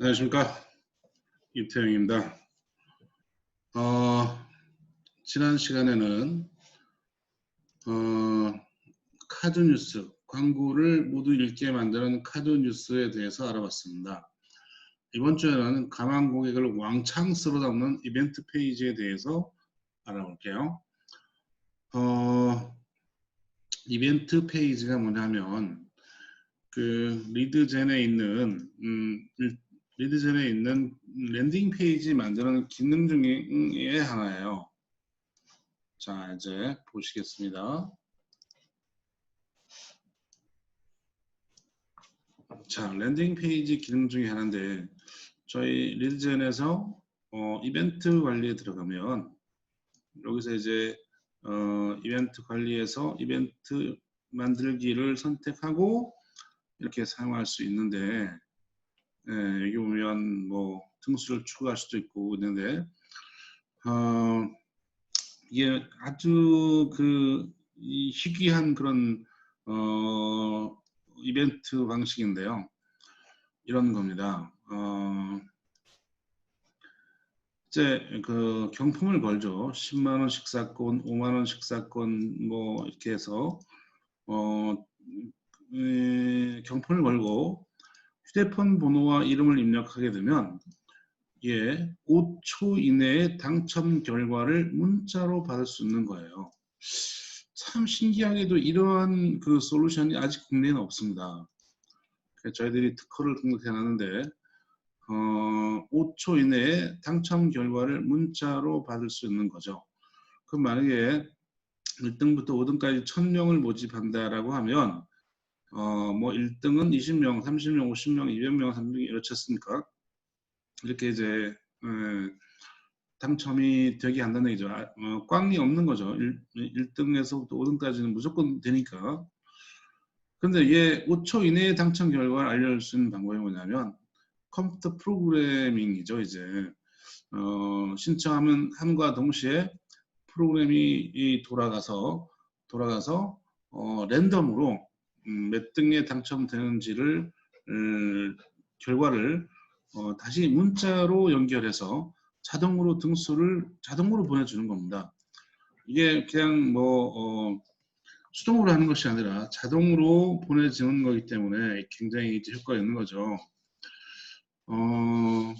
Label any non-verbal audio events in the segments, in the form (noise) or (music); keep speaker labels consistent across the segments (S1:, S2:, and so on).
S1: 안녕하십니까 이태영입니다. 어, 지난 시간에는 어, 카드 뉴스 광고를 모두 읽게 만드는 카드 뉴스에 대해서 알아봤습니다. 이번 주에는 가망 고객을 왕창 쓸어 담는 이벤트 페이지에 대해서 알아볼게요. 어, 이벤트 페이지가 뭐냐면 그 리드젠에 있는 음, 리드젠에 있는 랜딩 페이지 만드는 기능 중에 하나예요. 자, 이제 보시겠습니다. 자, 랜딩 페이지 기능 중에 하나인데 저희 리드젠에서 어, 이벤트 관리에 들어가면 여기서 이제 어, 이벤트 관리에서 이벤트 만들기를 선택하고 이렇게 사용할 수 있는데 예, 여기 보면 뭐 등수를 추가할 수도 있고 있는데 어, 이게 아주 그 희귀한 그런 어, 이벤트 방식인데요. 이런 겁니다. 어, 이제 그 경품을 걸죠. 10만 원 식사권, 5만 원 식사권 뭐 이렇게 해서 어, 에, 경품을 걸고 휴대폰 번호와 이름을 입력하게 되면 예, 5초 이내에 당첨 결과를 문자로 받을 수 있는 거예요. 참 신기하게도 이러한 그 솔루션이 아직 국내에는 없습니다. 저희들이 특허를 등록해 놨는데 어, 5초 이내에 당첨 결과를 문자로 받을 수 있는 거죠. 그럼 만약에 1등부터 5등까지 1000명을 모집한다라고 하면 어, 뭐 1등은 20명, 30명, 50명, 200명, 300명 이렇지 않습니까? 이렇게 이제 에, 당첨이 되게 한다는 얘기죠. 아, 어, 꽝이 없는 거죠. 1, 1등에서부터 5등까지는 무조건 되니까. 근데 얘 5초 이내에 당첨 결과를 알려줄 수 있는 방법이 뭐냐면 컴퓨터 프로그래밍이죠. 이제 어, 신청하면 함과 동시에 프로그램이 돌아가서 돌아가서 어, 랜덤으로 음, 몇 등에 당첨되는지를 음, 결과를 어, 다시 문자로 연결해서 자동으로 등수를 자동으로 보내주는 겁니다. 이게 그냥 뭐 어, 수동으로 하는 것이 아니라 자동으로 보내지는 거기 때문에 굉장히 효과가 있는 거죠. 어,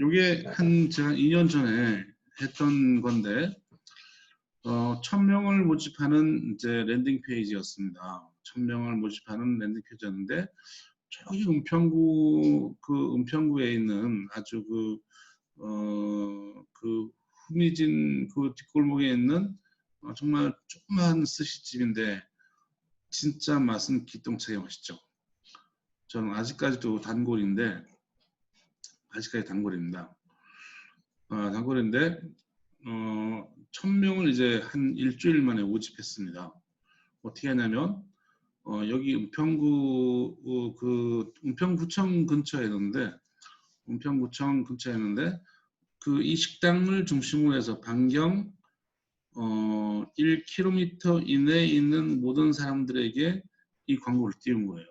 S1: 이게 한 제가 2년 전에 했던 건데 어, 1000명을 모집하는 이제 랜딩 페이지였습니다. 1000명을 모집하는 랜딩 페이지였는데 저기 은평구 그 은평구에 있는 아주 그 어, 그 후미진 그 뒷골목에 있는 어, 정말 조그만 스시집인데 진짜 맛은 기똥차게 맛있죠. 저는 아직까지도 단골인데 아직까지 단골입니다. 어, 단골인데 어, 천명을 이제 한 일주일 만에 모집했습니다. 어떻게 하냐면 어, 여기 은평구 어, 그 은평구청 근처에 있는데 은평구청 근처에 있는데 그 이 식당을 중심으로 해서 반경 어, 1km 이내에 있는 모든 사람들에게 이 광고를 띄운 거예요.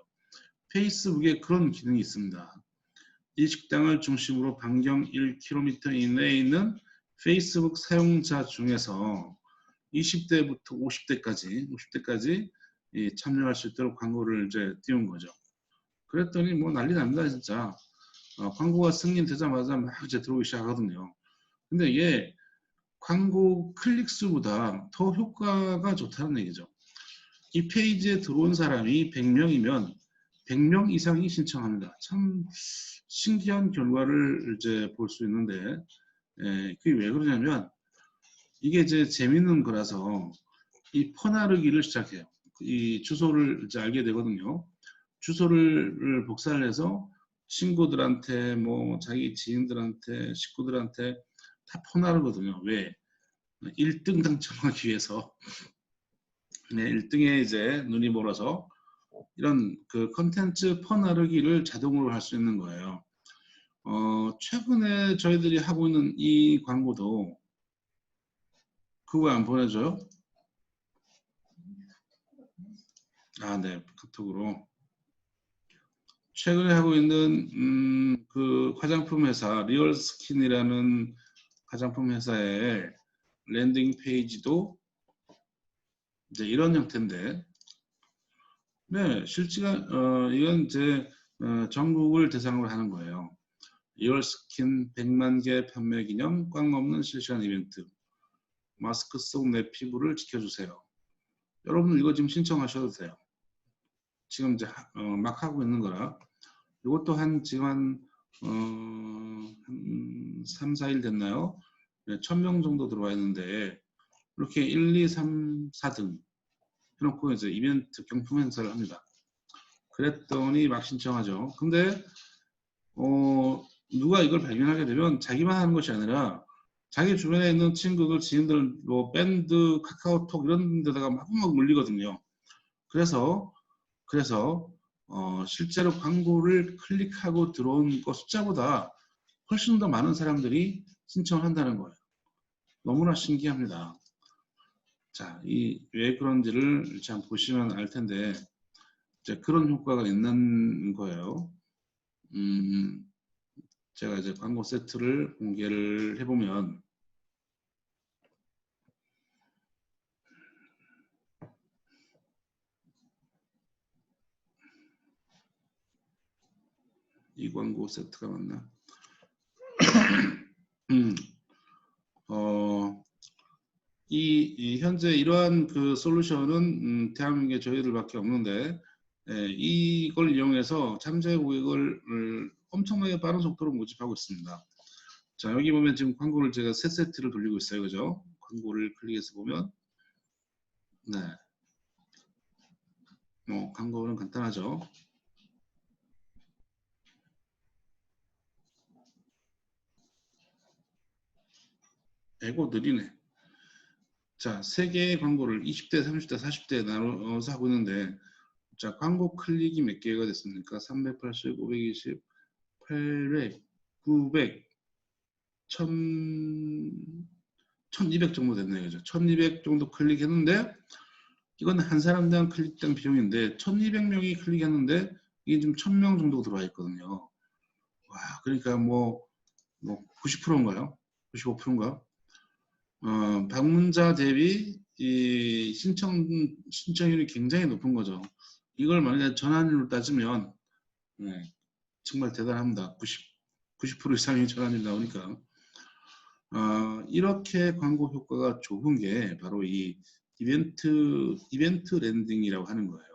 S1: 페이스북에 그런 기능이 있습니다. 이 식당을 중심으로 반경 1km 이내에 있는 페이스북 사용자 중에서 20대부터 50대까지 50대까지 참여할 수 있도록 광고를 이제 띄운 거죠. 그랬더니 뭐 난리 납니다 진짜. 어, 광고가 승인되자마자 막 이제 들어오기 시작하거든요. 근데 이게 광고 클릭 수보다 더 효과가 좋다는 얘기죠. 이 페이지에 들어온 사람이 100명이면 100명 이상이 신청합니다. 참 신기한 결과를 이제 볼 수 있는데 예, 그게 왜 그러냐면 이게 이제 재밌는 거라서 이 퍼나르기를 시작해요. 이 주소를 이제 알게 되거든요. 주소를 복사를 해서 친구들한테 뭐 자기 지인들한테 식구들한테 다 퍼나르거든요. 왜? 1등 당첨하기 위해서 네, 1등에 이제 눈이 멀어서 이런 그 컨텐츠 퍼나르기를 자동으로 할 수 있는 거예요. 어, 최근에 저희들이 하고 있는 이 광고도 그거 안 보내줘요? 아, 네, 카톡으로. 최근에 하고 있는 음, 그 화장품 회사 리얼스킨이라는 화장품 회사의 랜딩 페이지도 이제 이런 형태인데, 네 실제가 어, 이건 이제 어, 전국을 대상으로 하는 거예요. 리얼스킨 100만 개 판매 기념 꽝 없는 실시간 이벤트. 마스크 속 내 피부를 지켜주세요. 여러분 이거 지금 신청하셔도 돼요. 지금 이제 하- 어, 막 하고 있는 거라. 이것도 한 지금 한, 어, 한 3, 4일 됐나요? 네, 1000명 정도 들어와 있는데 이렇게 1, 2, 3, 4등 해놓고 이제 이벤트 경품 행사를 합니다. 그랬더니 막 신청하죠. 근데 어, 누가 이걸 발견하게 되면 자기만 하는 것이 아니라 자기 주변에 있는 친구들, 지인들, 뭐 밴드, 카카오톡 이런 데다가 막막 물리거든요. 그래서 그래서 어, 실제로 광고를 클릭하고 들어온 것 숫자보다 훨씬 더 많은 사람들이 신청을 한다는 거예요. 너무나 신기합니다. 자, 이 왜 그런지를 참 보시면 알 텐데 이제 그런 효과가 있는 거예요. 음, 제가 이제 광고 세트를 공개를 해보면 이 광고 세트가 맞나? (clears throat) 음, 어, 이, 이 현재 이러한 그 솔루션은 음, 대한민국에 저희들밖에 없는데 예, 이걸 이용해서 참재 고객을 을 엄청나게 빠른 속도로 모집하고 있습니다. 자 여기 보면 지금 광고를 제가 세 세트를 돌리고 있어요, 그죠? 광고를 클릭해서 보면 네, 뭐 광고는 간단하죠. 에고 느리네. 자, 세 개의 광고를 20대, 30대, 40대 나눠서 하고 있는데, 자, 광고 클릭이 몇 개가 됐습니까? 380, 520, 800, 900, 1000, 1200 정도 됐네요. 그죠? 1200 정도 클릭했는데, 이건 한 사람당 클릭당 비용인데, 1200명이 클릭했는데, 이게 지금 1000명 정도 들어와 있거든요. 와, 그러니까 뭐, 뭐 90%인가요? 95%인가? 어, 방문자 대비 이 신청 신청률이 굉장히 높은 거죠. 이걸 만약에 전환율로 따지면 네, 정말 대단합니다. 90 90% 이상의 전환율이 나오니까 어, 이렇게 광고 효과가 좋은 게 바로 이 이벤트 이벤트 랜딩이라고 하는 거예요.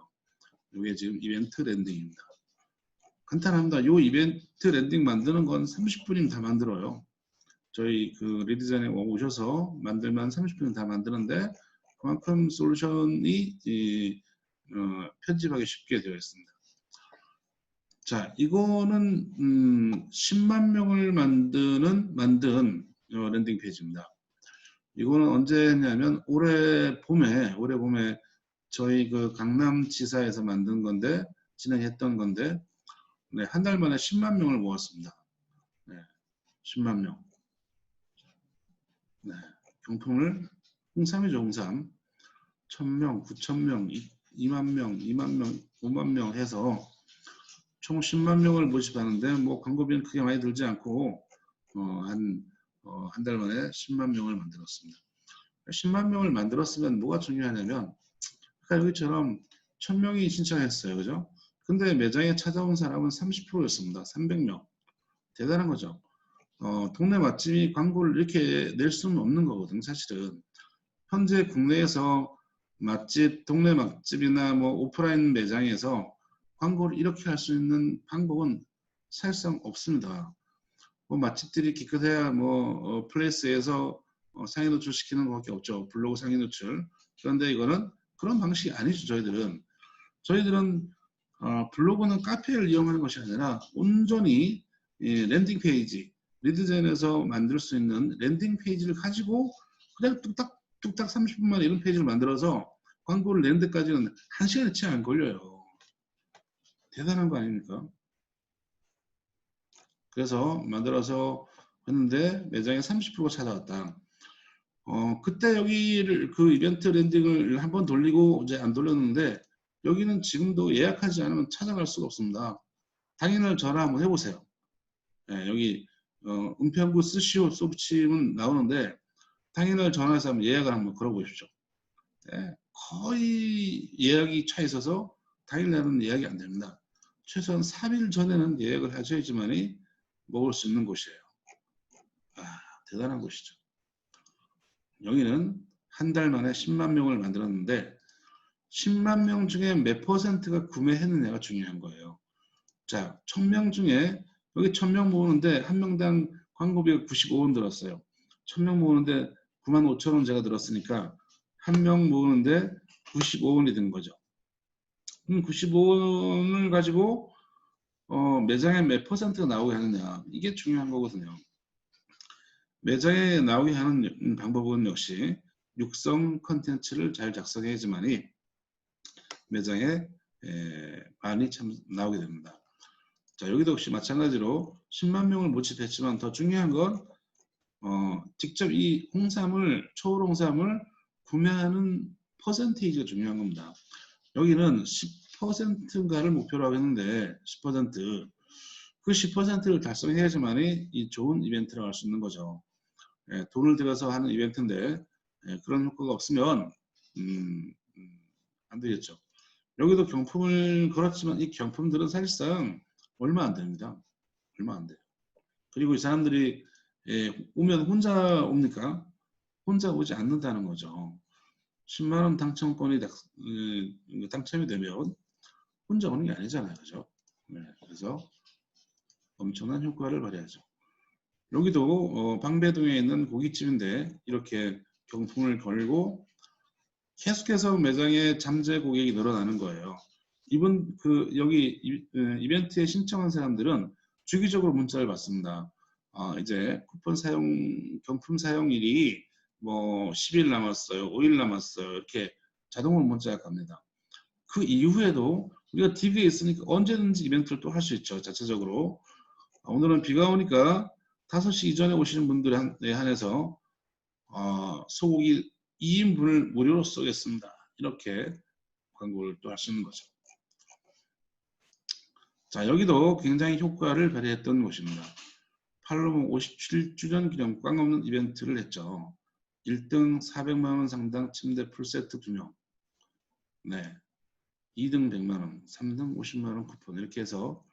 S1: 이게 지금 이벤트 랜딩입니다. 간단합니다. 이 이벤트 랜딩 만드는 건 30분이면 다 만들어요. 저희 그 리디자인에 오셔서 만들면 30분 다 만드는데 그만큼 솔루션이 이, 어, 편집하기 쉽게 되어 있습니다. 자, 이거는 음, 10만 명을 만드는 만든 어, 랜딩 페이지입니다. 이거는 언제 했냐면 올해 봄에 올해 봄에 저희 그 강남지사에서 만든 건데 진행했던 건데 네, 한 달 만에 10만 명을 모았습니다. 네, 10만 명. 네, 경품을 홍삼이죠, 홍삼. 1000명, 9000명, 2만 명, 2만 명, 5만 명 해서 총 10만 명을 모집하는데 뭐 광고비는 크게 많이 들지 않고 어, 한, 어, 한 달 만에 10만 명을 만들었습니다. 10만 명을 만들었으면 뭐가 중요하냐면 아까 여기처럼 1000명이 신청했어요. 그죠? 근데 매장에 찾아온 사람은 30%였습니다. 300명. 대단한 거죠. 어, 동네 맛집이 광고를 이렇게 낼 수는 없는 거거든요, 사실은. 현재 국내에서 맛집, 동네 맛집이나 뭐 오프라인 매장에서 광고를 이렇게 할 수 있는 방법은 사실상 없습니다. 뭐 맛집들이 기껏해야 뭐 어, 플레이스에서 어, 상위 노출 시키는 것밖에 없죠. 블로그 상위 노출. 그런데 이거는 그런 방식이 아니죠. 저희들은 저희들은 어, 블로그는 카페를 이용하는 것이 아니라 온전히 이 랜딩 페이지, 리드젠에서 만들 수 있는 랜딩 페이지를 가지고 그냥 뚝딱 뚝딱 30분 만에 이런 페이지를 만들어서 광고를 내는 데까지는 한 시간이 채 안 걸려요. 대단한 거 아닙니까? 그래서 만들어서 했는데 매장에 30%가 찾아왔다. 어, 그때 여기를 그 이벤트 랜딩을 한번 돌리고 이제 안 돌렸는데 여기는 지금도 예약하지 않으면 찾아갈 수가 없습니다. 당인을 전화 한번 해보세요. 예, 여기 어, 은평구 스시오 소프치면 나오는데 당인을 전화해서 한번 예약을 한번 걸어보십시오. 예, 거의 예약이 차 있어서 당일날은 예약이 안 됩니다. 최소한 3일 전에는 예약을 하셔야지만이 먹을 수 있는 곳이에요. 아, 대단한 곳이죠. 여기는 한 달 만에 10만 명을 만들었는데 10만 명 중에 몇 퍼센트가 구매했느냐가 중요한 거예요. 자, 1000명 중에 여기 1000명 모으는데 한 명당 광고비가 95원 들었어요. 1000명 모으는데 9만 5천 원 제가 들었으니까 한 명 모으는데 95원이 된 거죠. 그럼 95원을 가지고 어, 매장에 몇 퍼센트가 나오게 하느냐 이게 중요한 거거든요. 매장에 나오게 하는 방법은 역시 육성 컨텐츠를 잘 작성해야지만이 매장에 에, 많이 참 나오게 됩니다. 자 여기도 역시 마찬가지로 10만 명을 모집했지만 더 중요한 건 어, 직접 이 홍삼을 초월 홍삼을 구매하는 퍼센테이지가 중요한 겁니다. 여기는 10%인가를 목표로 하고 있는데 10%그 10%를 달성해야지만이 이 좋은 이벤트를 할수 있는 거죠. 예, 돈을 들여서 하는 이벤트인데 예, 그런 효과가 없으면 음, 음, 안 되겠죠. 여기도 경품을 걸었지만 이 경품들은 사실상 얼마 안 됩니다. 얼마 안 돼요. 그리고 이 사람들이 예, 오면 혼자 옵니까? 혼자 오지 않는다는 거죠. 10만 원 당첨권이 당, 음, 당첨이 되면 혼자 오는 게 아니잖아요. 그죠? 네, 그래서 엄청난 효과를 발휘하죠. 여기도 어, 방배동에 있는 고깃집인데 이렇게 경품을 걸고 계속해서 매장에 잠재 고객이 늘어나는 거예요. 이분 그 여기 이, 어, 벤트에 신청한 사람들은 주기적으로 문자를 받습니다. 아, 이제 쿠폰 사용 경품 사용일이 뭐 10일 남았어요, 5일 남았어요 이렇게 자동으로 문자가 갑니다. 그 이후에도 우리가 DB에 있으니까 언제든지 이벤트를 또 할 수 있죠. 자체적으로. 아, 오늘은 비가 오니까 5시 이전에 오시는 분들에 한해서 어, 소고기 2인분을 무료로 쏘겠습니다. 이렇게 광고를 또 있는 거죠. 자 여기도 굉장히 효과를 발휘했던 곳입니다. 팔로몬 57주년 기념 꽝 없는 이벤트를 했죠. 1등 400만원 상당 침대 풀세트 2명 네, 2등 100만원, 3등 50만원 쿠폰 이렇게 해서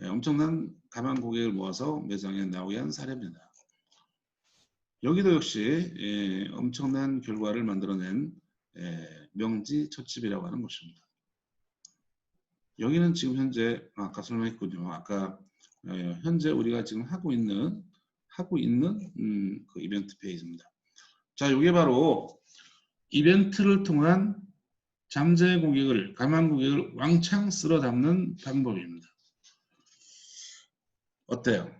S1: 예, 엄청난 가만 고객을 모아서 매장에 나오게 한 사례입니다. 여기도 역시 예, 엄청난 결과를 만들어낸 예, 명지 첫집이라고 하는 곳입니다. 여기는 지금 현재 아까 설명했군요. 아까 어, 현재 우리가 지금 하고 있는 하고 있는 음, 그 이벤트 페이지입니다. 자, 이게 바로 이벤트를 통한 잠재 고객을 가만 고객을 왕창 쓸어 담는 방법입니다. 어때요?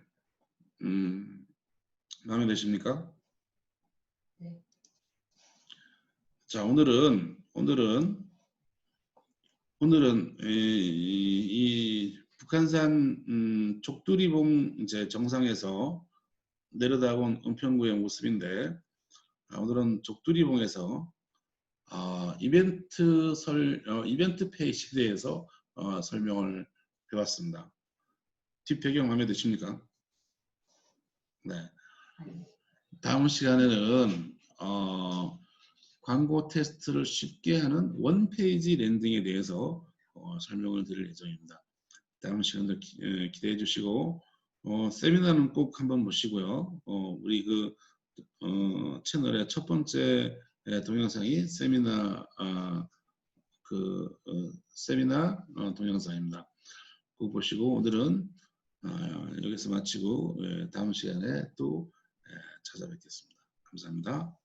S1: 음, 마음에 드십니까? 네. 자, 오늘은 오늘은 오늘은 이, 이, 이 북한산 음, 족두리봉 이제 정상에서 내려다본 은평구의 모습인데 아, 오늘은 족두리봉에서 어, 이벤트 설 어, 이벤트 페이지에 대해서 어, 설명을 해봤습니다. 뒷배경 마음에 드십니까? 네. 다음 시간에는 어, 광고 테스트를 쉽게 하는 원페이지 랜딩에 대해서 어, 설명을 드릴 예정입니다. 다음 시간도 기, 에, 기대해 주시고 어, 세미나는 꼭 한번 보시고요. 어, 우리 그 어, 채널의 첫 번째 동영상이 세미나 어, 그 어, 세미나 어, 동영상입니다. 꼭 보시고 오늘은 어, 여기서 마치고 예, 다음 시간에 또 예, 찾아뵙겠습니다. 감사합니다.